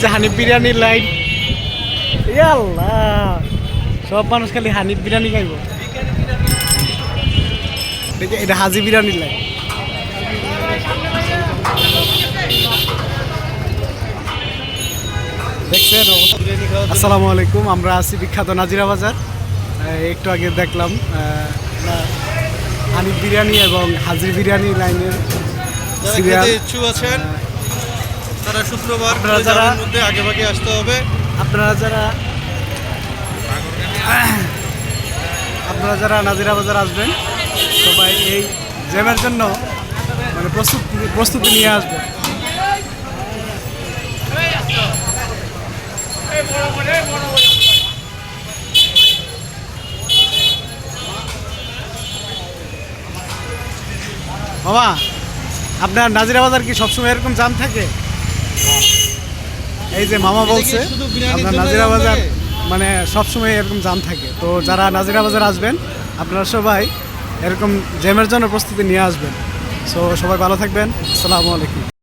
যে হানিফ বিরিয়ানির লাইন। আল্লাহ সব মানুষ খালি হানিফ বিরিয়ানি খাইব। এটা হাজি বিরিয়ানির লাইন। দেখছেন আসসালামু আলাইকুম আমরা আছি বিখ্যাত নাজিরা বাজার। একটু আগে দেখলাম হানিফ বিরিয়ানি এবং হাজির বিরিয়ানি লাইনের আছেন তারা শুক্রবার যারা- মধ্যে আগে ভাগে আসতে হবে। আপনারা যারা আপনারা যারা নাজিরা বাজার আসবেন সবাই এই জ্যামের জন্য মানে প্রস্তুতি প্রস্তুতি নিয়ে আসবেন। মামা আপনার নাজিরা বাজার কি সবসময় এরকম জাম থাকে? এই যে মামা বলছে আপনার নাজিরাবাজার নাজিরা বাজার মানে সবসময় এরকম জাম থাকে। তো যারা নাজিরা বাজার আসবেন আপনারা সবাই এরকম জ্যামের জন্য প্রস্তুতি নিয়ে আসবেন। সো সবাই ভালো থাকবেন। আসসালামু আলাইকুম।